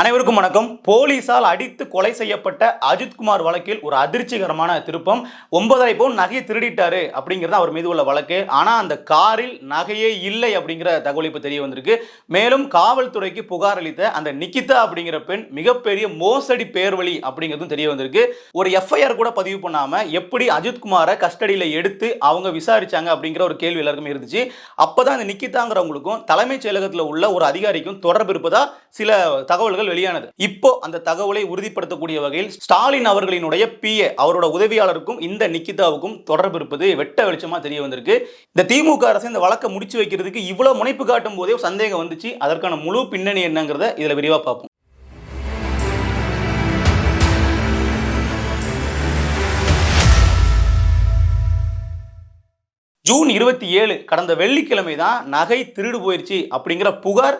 அனைவருக்கும் வணக்கம். போலீசால் அடித்து கொலை செய்யப்பட்ட அஜித்குமார் வழக்கில் ஒரு அதிர்ச்சிகரமான திருப்பம். ஒன்பதரை பவுன் நகையை திருடிட்டாரு அப்படிங்கிறது அவர் மீது உள்ள வழக்கு. ஆனால் அந்த காரில் நகையே இல்லை அப்படிங்கிற தகவல் இப்போ தெரிய வந்திருக்கு. மேலும் காவல்துறைக்கு புகார் அளித்த அந்த நிக்கிதா அப்படிங்கிற பெண் மிகப்பெரிய மோசடி பேர்வழி அப்படிங்கிறதும் தெரிய வந்திருக்கு. ஒரு எஃப்ஐஆர் கூட பதிவு பண்ணாமல் எப்படி அஜித்குமாரை கஸ்டடியில் எடுத்து அவங்க விசாரிச்சாங்க அப்படிங்கிற ஒரு கேள்வி எல்லாருக்குமே இருந்துச்சு. அப்பதான் அந்த நிக்கிதாங்கிறவங்களுக்கும் தலைமைச் செயலகத்தில் உள்ள ஒரு அதிகாரிக்கும் தொடர்பு இருப்பதா சில தகவல்கள் வெளியானது. இப்போ அந்த தகவலை உறுதிப்படுத்தக்கூடிய வகையில் ஸ்டாலின் அவர்களினுடைய பிஏ அவரோட உதவியாளருக்கும் இந்த நிக்கிதாவுக்கும் தொடர்பு இருப்பது வெட்ட வெளிச்சமா தெரிய வந்திருக்கு. இந்த திமுக அரசு இந்த வழக்கை முடிச்சு வைக்கிறதுக்கு இவ்வளவு முனைப்பு காட்டும் போதே சந்தேகம் வந்துச்சு. அதற்கான முழு பின்னணி என்னங்கிறத இதுல விரிவா பார்ப்போம். ஜூன் இருபத்தி ஏழு கடந்த வெள்ளிக்கிழமை தான் நகை திருடு போயிருச்சு அப்படிங்கிற புகார்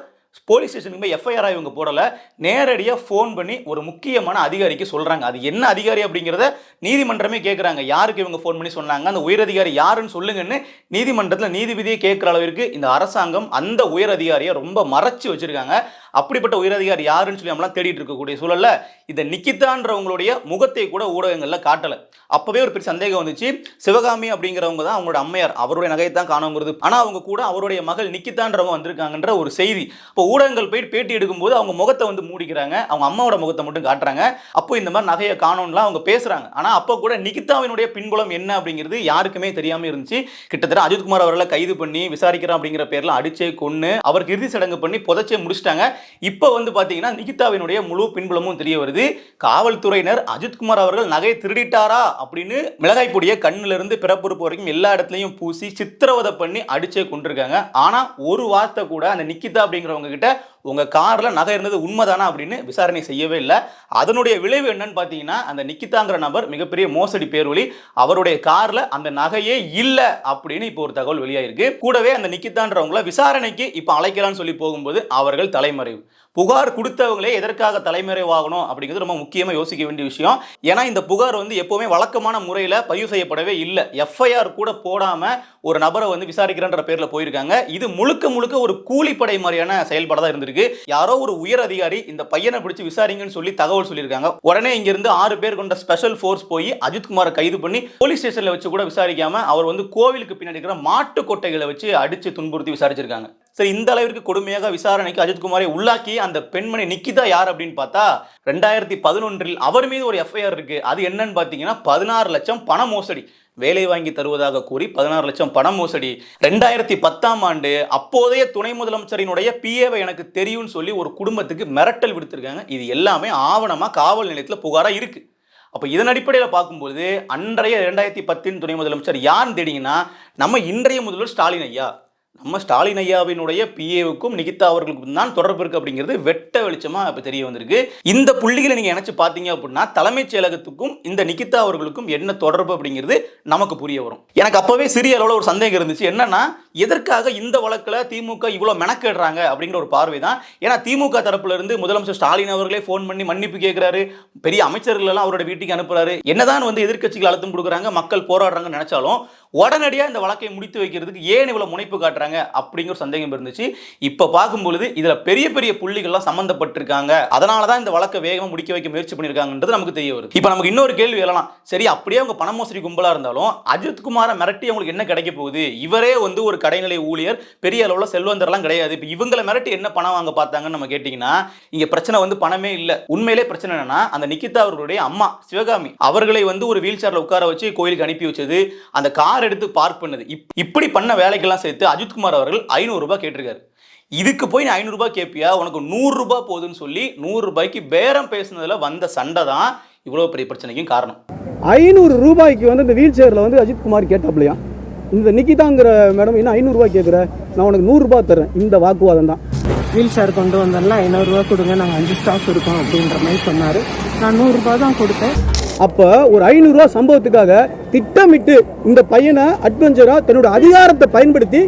போலீஸ் ஸ்டேஷனுக்கு போய் எஃப்ஐஆர் இவங்க போடல. நேரடியாக ஃபோன் பண்ணி ஒரு முக்கியமான அதிகாரிக்கு சொல்கிறாங்க அது என்ன அதிகாரி அப்படிங்கிறத நீதிமன்றமே கேட்குறாங்க யாருக்கு இவங்க ஃபோன் பண்ணி சொன்னாங்க? அந்த உயரதிகாரி யாருன்னு சொல்லுங்கன்னு நீதிமன்றத்தில் நீதிபதியை கேட்குற அளவிற்கு இந்த அரசாங்கம் அந்த உயரதிகாரியை ரொம்ப மறைச்சு வச்சுருக்காங்க. அப்படிப்பட்ட உயரதிகாரி யாருன்னு சொல்லி நம்மளாம் தேடிட்டு இருக்கக்கூடிய சூழலில் இந்த நிக்கிதான்றவங்களுடைய முகத்தை கூட ஊடகங்களில் காட்டலை. அப்போவே ஒரு பெரிய சந்தேகம் வந்துச்சு. சிவகாமி அப்படிங்கிறவங்க தான் அவங்களோட அம்மையார். அவருடைய நகையை தான் காணுங்கிறது. ஆனால் அவங்க கூட அவருடைய மகள் நிக்கிதான்றவங்க வந்திருக்காங்கன்ற ஒரு செய்தி. இப்போ ஊடகங்கள் போய் பேட்டி எடுக்கும்போது அவங்க முகத்தை வந்து மூடிக்கிறாங்க. அவங்க அம்மாவோட முகத்தை மட்டும் காட்டுறாங்க. அப்போ இந்த மாதிரி நகையை காணோம்லாம் அவங்க பேசுறாங்க. ஆனால் அப்போ கூட நிகிதாவினுடைய பின்புலம் என்ன அப்படிங்கிறது யாருக்குமே தெரியாமல் இருந்துச்சு. கிட்டத்தட்ட அஜித்குமார் அவர்களை கைது பண்ணி விசாரிக்கிறோம் அப்படிங்கிற பேரில் அடிச்சே கொண்டு அவருக்கு இறுதி சடங்கு பண்ணி புதைச்சே முடிச்சிட்டாங்க. இப்போ வந்து பார்த்தீங்கன்னா நிகிதாவினுடைய முழு பின்புலமும் தெரிய வருது. காவல்துறையினர் அஜித்குமார் அவர்கள் நகையை திருடிட்டாரா அப்படின்னு மிளகாய் பொடியை கண்ணுல இருந்து பிறப்புறுப்பு வரைக்கும் எல்லா இடத்துலையும் பூசி சித்திரவதை பண்ணி அடிச்சே கொண்டிருக்காங்க. ஆனால் ஒரு வார்த்தை கூட அந்த நிக்கிதா அப்படிங்கிறவங்க கிட்ட உங்க காரில் நகை இருந்தது உண்மைதானா அப்படின்னு விசாரணை செய்யவே இல்லை. அதனுடைய விளைவு என்னன்னு பார்த்தீங்கன்னா அந்த நிக்கிதாங்கிற நபர் மிகப்பெரிய மோசடி பேர்வழி அவருடைய காரில் அந்த நகையே இல்லை அப்படின்னு இப்போ ஒரு தகவல் வெளியாயிருக்கு. கூடவே அந்த நிக்கிதான்றவங்கள விசாரணைக்கு இப்போ அழைக்கலாம்னு சொல்லி போகும்போது அவர்கள் தலைமறைவு. புகார் கொடுத்தவங்களே எதற்காக தலைமறைவாகணும் அப்படிங்கிறது ரொம்ப முக்கியமாக யோசிக்க வேண்டிய விஷயம். ஏன்னா இந்த புகார் வந்து எப்போவுமே வழக்கமான முறையில் பதிவு செய்யப்படவே இல்லை. எஃப்ஐஆர் கூட போடாமல் ஒரு நபரை வந்து விசாரிக்கிறன்ற பேரில் போயிருக்காங்க. இது முழுக்க முழுக்க ஒரு கூலிப்படை மாதிரியான செயல்பாடாக தான் இருந்திருக்கு. யாரோ ஒரு உயர் அதிகாரி இந்த பையனை பிடிச்சி விசாரிங்கன்னு சொல்லி தகவல் சொல்லியிருக்காங்க. உடனே இங்கிருந்து ஆறு பேர் கொண்ட ஸ்பெஷல் ஃபோர்ஸ் போய் அஜித்குமாரை கைது பண்ணி போலீஸ் ஸ்டேஷனில் வச்சு கூட விசாரிக்காமல் அவர் வந்து கோவிலுக்கு பின்னாடி இருக்கிற மாட்டு கொட்டைகளை வச்சு அடிச்சு துன்புறுத்தி விசாரிச்சிருக்காங்க. சரி இந்த அளவிற்கு கொடுமையாக விசாரணைக்கு அஜித்குமாரை உள்ளாக்கி அந்த பெண்மணி நிக்கிதா யார் அப்படின்னு பார்த்தா ரெண்டாயிரத்தி பதினொன்றில் அவர் மீது ஒரு எஃப்ஐஆர் இருக்கு. அது என்னன்னு பார்த்தீங்கன்னா பதினாறு லட்சம் பண மோசடி. வேலை வாங்கி தருவதாக கூறி பதினாறு லட்சம் பண மோசடி. ரெண்டாயிரத்தி பத்தாம் ஆண்டு அப்போதைய துணை முதலமைச்சரினுடைய பிஏவை எனக்கு தெரியும்னு சொல்லி ஒரு குடும்பத்துக்கு மிரட்டல் விடுத்திருக்காங்க. இது எல்லாமே ஆவணமாக காவல் நிலையத்தில் புகாராக இருக்கு. அப்போ இதன் அடிப்படையில் பார்க்கும்போது அன்றைய ரெண்டாயிரத்தி பத்தின் துணை முதலமைச்சர் யாருன்னு தேடிங்கன்னா நம்ம இன்றைய முதல்வர் ஸ்டாலின் ஐயா. நம்ம ஸ்டாலின் ஐயாவினுடைய பிஏவுக்கும் நிகிதா அவர்களுக்கும் தான் தொடர்பு இருக்கு அப்படிங்கிறது வெட்ட வெளிச்சமாக இப்போ தெரிய வந்திருக்கு. இந்த புள்ளிகளை நீங்கள் இணைச்சு பார்த்தீங்க அப்படின்னா தலைமைச் செயலகத்துக்கும் இந்த நிகிதா அவர்களுக்கும் என்ன தொடர்பு அப்படிங்கிறது நமக்கு புரிய வரும். எனக்கு அப்போவே சிறிய அளவில் ஒரு சந்தேகம் இருந்துச்சு. என்னன்னா எதற்காக இந்த வழக்கில் திமுக இவ்வளோ மெனக்கேடுறாங்க அப்படிங்கிற ஒரு பார்வை தான் ஏன்னா திமுக தரப்புலேருந்து முதலமைச்சர் ஸ்டாலின் அவர்களே ஃபோன் பண்ணி மன்னிப்பு கேட்குறாரு பெரிய அமைச்சர்கள் எல்லாம் அவரோட வீட்டுக்கு அனுப்புறாரு. என்னதான் வந்து எதிர்க்கட்சிகள் அழுத்தம் கொடுக்குறாங்க மக்கள் போராடுறாங்கன்னு நினைச்சாலும் உடனடியாக இந்த வழக்கை முடித்து வைக்கிறதுக்கு ஏன் இவ்வளோ முனைப்பு காட்டுறாங்க அப்படிங்கிற சந்தேகம் இருந்துச்சு. இப்போ பார்க்கும்பொழுது இதில் பெரிய பெரிய புள்ளிகள்லாம் சம்மந்தப்பட்டிருக்காங்க. அதனால தான் இந்த வழக்கை வேகமாக முடிக்க வைக்க முயற்சி பண்ணியிருக்காங்கன்றது நமக்கு தெரிய வருது. இப்போ நமக்கு இன்னொரு கேள்வி எழலாம் சரி அப்படியே அவங்க பண மோசடி கும்பலாக இருந்தாலும் அஜித் குமாரை மிரட்டி அவங்களுக்கு என்ன கிடைக்க போகுது? இவரே வந்து ஒரு கடைநிலை ஊழியர் பெரிய அளவில் செல்வந்தர்லாம் கிடையாது. இப்போ இவங்களை மிரட்டி என்ன பணம் வாங்க பார்த்தாங்கன்னு நம்ம கேட்டிங்கன்னா இங்கே பிரச்சனை வந்து பணமே இல்லை. உண்மையிலே பிரச்சனை என்னன்னா அந்த நிக்கிதா அவர்களுடைய அம்மா சிவகாமி அவர்களை வந்து ஒரு வீல் சேரில் உட்கார வச்சு கோயிலுக்கு அனுப்பி வச்சது அந்த கார் எடுத்து பார்க் பண்ணது. இப்- இப்படி பண்ண வேலைக்கெல்லாம் சேர்த்து அஜித்குமார் அவர்கள் ஐநூறுரூபா கேட்டிருக்காரு. இதுக்கு போய் நீ ஐநூறுரூபா கேட்பியா உனக்கு நூறுரூபா போகுதுன்னு சொல்லி நூறுரூபாய்க்கு பேரம் பேசுனதில் வந்த சண்டை தான் இவ்வளோ பெரிய பிரச்சனைக்கும் காரணம். ஐநூறு ரூபாய்க்கு வந்து இந்த வீல் சேரில் வந்து அஜித்குமார் கேட்டாப்லையா? இந்த நிக்கிதாங்கிற மேடம் என்ன ஐநூறுரூவா கேட்குற நான் உனக்கு நூறுரூபா தரேன் இந்த வாக்குவாதம் தான். வீல் சேர் கொண்டு வந்தோம்ல ஐநூறுரூவா கொடுங்க நாங்கள் அஞ்சு ஸ்டாஃப் இருக்கோம் அப்படின்ற மாதிரி சொன்னார். நான் நூறுரூபா தான் கொடுத்தேன். அப்போ ஒரு ஐநூறுரூவா சம்பவத்துக்காக திட்டமிட்டு இந்த பையனை அட்வென்ச்சராக தன்னோட அதிகாரத்தை பயன்படுத்தி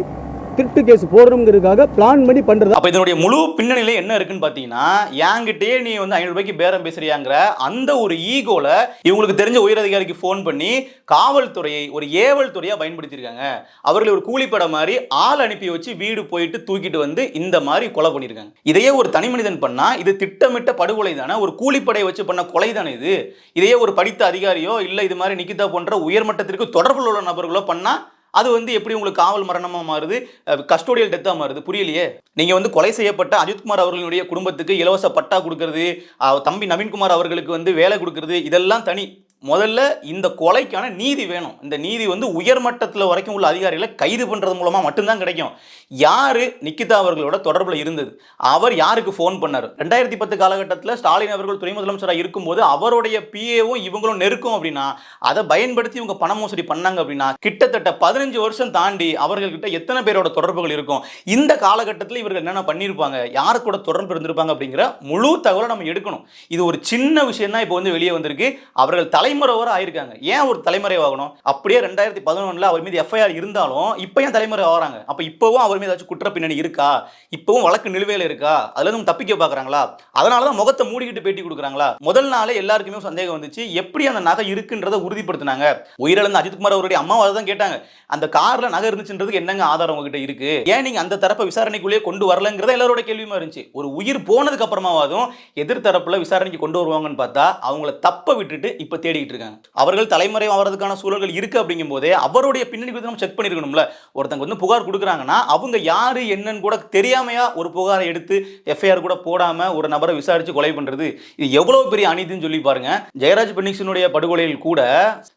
திருட்டு கேஸ் போடுறோங்கிறதுக்காக பிளான் பண்ணி பண்றது? அப்ப இதனுடைய முழு பின்னணியில என்ன இருக்குன்னு பாத்தீங்கன்னா என்கிட்டயே நீ வந்து ஐநூறு ரூபாய்க்கு பேரம் பேசுறியாங்கிற அந்த ஒரு ஈகோல இவங்களுக்கு தெரிஞ்ச உயரதிகாரிக்கு ஃபோன் பண்ணி காவல்துறையை ஒரு ஏவல் துறையா பயன்படுத்தியிருக்காங்க. அவர்களை ஒரு கூலிப்பட மாதிரி ஆள் அனுப்பி வச்சு வீடு போயிட்டு தூக்கிட்டு வந்து இந்த மாதிரி கொலை பண்ணியிருக்காங்க. இதையே ஒரு தனி மனிதன் பண்ணா இது திட்டமிட்ட படுகொலை தானே ஒரு கூலிப்படை வச்சு பண்ண கொலை தானே இது? இதையே ஒரு படித்த அதிகாரியோ இல்ல இது மாதிரி நிக்கிதா போன்ற உயர்மட்டத்திற்கு தொடர்பில் உள்ள நபர்களோ பண்ணா அது வந்து எப்படி உங்களுக்கு காவல் மரணமா மாறுது? கஸ்டோடியல் டெத்தா மாறுது. புரியலையே? நீங்க வந்து கொலை செய்யப்பட்ட அஜித்குமார் அவர்களுடைய குடும்பத்துக்கு இலவச பட்டா கொடுக்கறது தம்பி நவீன்குமார் அவர்களுக்கு வந்து வேலை கொடுக்கறது இதெல்லாம் தனி. முதல்ல இந்த கொலைக்கான நீதி வேணும். இந்த நீதி வந்து உயர்மட்டத்தில் வரைக்கும் உள்ள அதிகாரிகளை கைது பண்ணுறது மூலமாக மட்டும்தான் கிடைக்கும். யார்? நிக்கிதா அவர்களோட தொடர்பில் இருந்தது. அவர் யாருக்கு ஃபோன் பண்ணார்? ரெண்டாயிரத்தி பத்து காலகட்டத்தில் ஸ்டாலின் அவர்கள் துணை முதலமைச்சராக இருக்கும்போது அவருடைய பிஏவும் இவங்களும் நெருக்கும் அப்படின்னா அதை பயன்படுத்தி இவங்க பண மோசடி பண்ணாங்க அப்படின்னா கிட்டத்தட்ட பதினஞ்சு வருஷம் தாண்டி அவர்கள்கிட்ட எத்தனை பேரோட தொடர்புகள் இருக்கும்? இந்த காலகட்டத்தில் இவர்கள் என்னென்ன பண்ணியிருப்பாங்க யாரு கூட தொடர்பு இருந்திருப்பாங்க அப்படிங்கிற முழு தகவலை நம்ம எடுக்கணும். இது ஒரு சின்ன விஷயம் தான் இப்போ வந்து வெளியே வந்திருக்கு. அவர்கள் தலைமறைவர ஆயிருக்காங்க. ஏன் ஒரு தலைமறைவாகணும் அப்படியே ரெண்டாயிரத்தி பதினொன்றில் அவர் மீது எஃப்ஐஆர் இருந்தாலும் இப்போ ஏன் தலைமுறை ஆகிறாங்க அப்போ இப்போவும் அவர் மீது ஏதாச்சும் குற்ற பின்னணி இருக்கா? இப்போவும் வழக்கு நிலுவையில் இருக்கா? அதுல இருந்து தப்பிக்க பார்க்குறாங்களா அதனால தான் முகத்தை மூடிக்கிட்டு பேட்டி கொடுக்குறாங்களா? முதல் நாளே எல்லாருக்குமே சந்தேகம் வந்துச்சு. எப்படி அந்த நகை இருக்குன்றதை உறுதிப்படுத்தினாங்க? உயிரிழந்த அஜித்குமார் அவருடைய அம்மாவை தான் கேட்டாங்க. அந்த கார்ல நகை இருந்துச்சுன்றதுக்கு என்னங்க ஆதாரம் உங்ககிட்ட இருக்கு? ஏன் நீங்க அந்த தரப்பை விசாரணைக்குள்ளேயே கொண்டு வரலங்கிறத எல்லாரோட கேள்வியுமா இருந்துச்சு. ஒரு உயிர் போனதுக்கு அப்புறமாவதும் எதிர்த்தரப்புல விசாரணைக்கு கொண்டு வருவாங்கன்னு பார்த்தா அவங்கள தப்ப விட்டுட்டு இப்ப தேடிக்கிட்டு இருக்காங்க அவர்கள் தலைமுறை ஆகிறதுக்கான சூழல்கள் இருக்குது அப்படிங்கும் போதே அவருடைய பின்னணி குறித்து நம்ம செக் பண்ணியிருக்கணும்ல ஒருத்தங்க வந்து புகார் கொடுக்குறாங்கன்னா அவங்க யார் என்னன்னு கூட தெரியாமையா ஒரு புகாரை எடுத்து எஃப்ஐஆர் கூட போடாமல் ஒரு நபரை விசாரித்து கொலை பண்ணுறது இது எவ்வளோ பெரிய அநீதின்னு சொல்லி பாருங்க. ஜெயராஜ் பென்னிக்ஸனுடைய படுகொலையில் கூட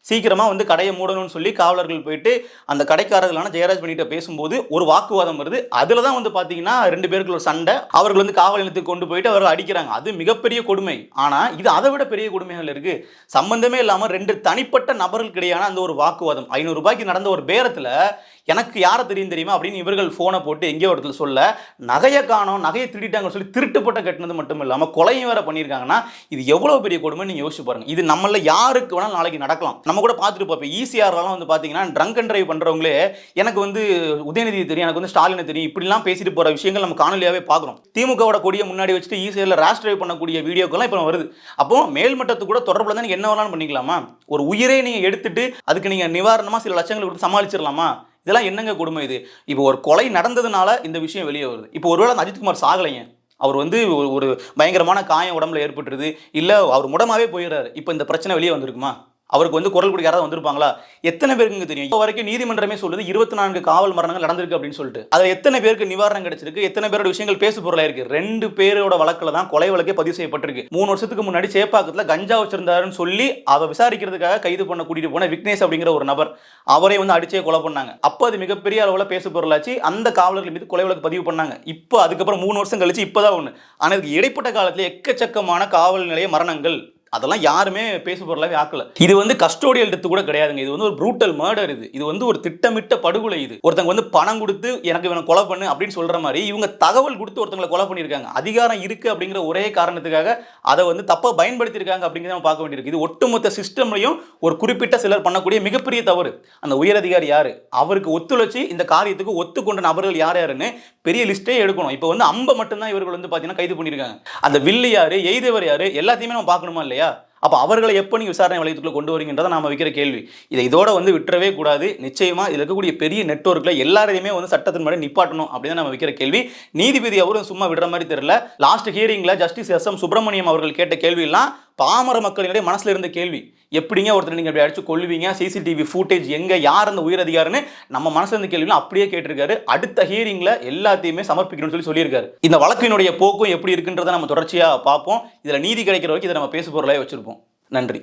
சீக்கிரமாக வந்து கடையை மூடணும்னு சொல்லி காவலர்கள் போயிட்டு அந்த கடைக்காரர்களான ஜெயராஜ் பண்ணிட்ட பேசும்போது ஒரு வாக்குவாதம் வருது. அதில் தான் வந்து பார்த்தீங்கன்னா ரெண்டு பேருக்கு ஒரு சண்டை அவர்கள் வந்து காவல் நிலையத்துக்கு கொண்டு போயிட்டு அவர்கள் அடிக்கிறாங்க. அது மிகப்பெரிய கொடுமை. ஆனால் இது அதை விட பெரிய கொடுமைகள் இருக்குது சம்பந்தம் இல்லாம ரெண்டு தனிப்பட்ட நபர்களுக்கு இடையான அந்த ஒரு வாக்குவாதம். ஐநூறு ரூபாய்க்கு நடந்த ஒரு பேரத்தில் எனக்கு யாரை தெரியும் தெரியுமா? அப்படின்னு இவர்கள் ஃபோனை போட்டு எங்கேயோ ஒருத்தர் இடத்துல சொல்ல நகையை காணோம் நகையை திருடிட்டாங்கன்னு சொல்லி திருட்டுப்பட்ட கட்டினது மட்டும் இல்லாமல் கொலையும் வேற பண்ணியிருக்காங்கன்னா இது எவ்வளோ பெரிய கொடுமை நீங்கள் யோசிச்சு பாருங்க. இது நம்மள யாருக்கு வேணாலும் நாளைக்கு நடக்கலாம். நம்ம கூட பார்த்துட்டு பார்ப்போம் ஈஸியாரெல்லாம் வந்து பார்த்தீங்கன்னா ட்ரங்க் அண்ட் ட்ரைவ் பண்ணுறவங்களே எனக்கு வந்து உதயநிதி தெரியும் எனக்கு வந்து ஸ்டாலினை தெரியும். இப்படிலாம் பேசிட்டு போகிற விஷயங்கள் நம்ம காணொலியாகவே பார்க்குறோம் திமுகவோட கொடியை முன்னாடி வச்சுட்டு ஈஸியரில் ரேஷ் ட்ரைவ் பண்ணக்கூடிய வீடியோக்கெல்லாம் இப்போ வருது. அப்போ மேல்மட்டத்து கூட தொடர்பில் தான் நீங்கள் என்ன வேணாலும் பண்ணிக்கலாமா? ஒரு உயிரை நீங்கள் எடுத்துட்டு அதுக்கு நீங்கள் நிவாரணமாக சில லட்சங்கள் கொடுத்து சமாளிச்சிடலாமா? இதெல்லாம் என்னங்க கொடுமை இது? இப்போ ஒரு கொலை நடந்ததுனால இந்த விஷயம் வெளியே வருது. இப்போ ஒருவேளை அந்த அஜித்குமார் சாகலைங்க. அவர் வந்து ஒரு பயங்கரமான காயம் உடம்புல ஏற்பட்டுருது. இல்லை அவர் முடமாவே போயிடுறாரு. இப்போ இந்த பிரச்சனை வெளியே வந்திருக்குமா? அவருக்கு வந்து குரல் கொடுக்க யாராவது வந்திருப்பாங்களா? எத்தனை பேருக்கு தெரியும்? இப்போ வரைக்கும் நீதிமன்றமே சொல்லுது இருபத்தி நான்கு காவல் மரணங்கள் நடந்திருக்கு அப்படின்னு சொல்லிட்டு. அதில் எத்தனை பேருக்கு நிவாரணம் கிடைச்சிருக்கு? எத்தனை பேரோட விஷயங்கள் பேசு பொருளாக இருக்கு? ரெண்டு பேரோட வழக்கில் தான் கொலை வழக்கே பதிவு செய்யப்பட்டிருக்கு. மூணு வருஷத்துக்கு முன்னாடி சேப்பாக்கத்தில் கஞ்சா வச்சிருந்தாருன்னு சொல்லி அதை விசாரிக்கிறதுக்காக கைது பண்ண கூட்டிட்டு போன விக்னேஷ் அப்படிங்கிற ஒரு நபர். அவரே வந்து அடிச்சே கொலை பண்ணாங்க. அப்போ அது மிகப்பெரிய அளவில் பேசு பொருளாச்சு. அந்த காவலர்கள் மீது கொலை வழக்கு பதிவு பண்ணாங்க. இப்போ அதுக்கப்புறம் மூணு வருஷம் கழிச்சு இப்போதான் ஒன்று ஆனால் இதுக்கு இடைப்பட்ட காலத்தில் எக்கச்சக்கமான காவல் நிலைய மரணங்கள். அதெல்லாம் யாருமே பேசு பொருளாகவே ஆக்கல. இது வந்து கஸ்டோடியல் டெத்து கூட கிடையாதுங்க. இது வந்து ஒரு ப்ரூட்டல் மர்டர் இது. இது வந்து ஒரு திட்டமிட்ட படுகொலை இது. ஒருத்தங்க வந்து பணம் கொடுத்து எனக்கு இவனை கொலை பண்ணு அப்படின்னு சொல்ற மாதிரி இவங்க தகவல் கொடுத்து ஒருத்தங்களை கொலை பண்ணியிருக்காங்க. அதிகாரம் இருக்கு அப்படிங்கிற ஒரே காரணத்துக்காக அதை வந்து தப்பா பயன்படுத்தியிருக்காங்க அப்படிங்கிறத நம்ம பார்க்க வேண்டியிருக்கு. இது ஒட்டுமொத்த சிஸ்டம்லையும் ஒரு குறிப்பிட்ட சிலர் பண்ணக்கூடிய மிகப்பெரிய தவறு. அந்த உயரதிகாரி யாரு? அவருக்கு ஒத்துழைச்சி இந்த காரியத்துக்கு ஒத்துக்கொண்ட நபர்கள் யார் யாருன்னு பெரிய லிஸ்ட்டே எடுக்கணும். இப்போ வந்து அம்பை மட்டும்தான் இவர்கள் வந்து பார்த்தீங்கன்னா கைது பண்ணியிருக்காங்க. அந்த வில்லு யாரு? எய்தவர் யாரு? எல்லாத்தையுமே நம்ம பார்க்கணுமா இல்லையா? அப்போ அவர்களை எப்போ நீங்கள் விசாரணை வளையத்துக்குள்ளே கொண்டு வரீங்கன்றதை நாம வைக்கிற கேள்வி. இதை இதோட வந்து விட்டுறவே கூடாது. நிச்சயமா இதில் இருக்கக்கூடிய பெரிய நெட்ஒர்க்கில் எல்லாரையுமே வந்து சட்டத்தின் முன்னாடி நிப்பாட்டணும் அப்படின்னு நம்ம வைக்கிற கேள்வி. நீதிபதி அவரும் சும்மா விடுற மாதிரி தெரியல. லாஸ்ட் ஹியரிங்கில் ஜஸ்டிஸ் எஸ் எம் சுப்பிரமணியம் அவர்கள் கேட்ட கேள்வியெல்லாம் பாமர மக்களினுடைய மனசில் இருந்த கேள்வி எப்படிங்க ஒருத்தர் நீங்கள் அப்படி அடிச்சு கொள்வீங்க சிசிடிவி ஃபுட்டேஜ் எங்கே யார் அந்த உயரதிகாரின்னு நம்ம மனசில் இருந்த கேள்வியில் அப்படியே கேட்டிருக்காரு. அடுத்த ஹியரிங்கில் எல்லாத்தையுமே சமர்ப்பிக்கணும்னு சொல்லி சொல்லியிருக்காரு. இந்த வழக்கினுடைய போக்கும் எப்படி இருக்குன்றதை நம்ம தொடர்ச்சியாக பார்ப்போம். இதில் நீதி கிடைக்கிற வரைக்கும் இதை நம்ம பேசு பொருளாக வச்சுருப்போம். நன்றி.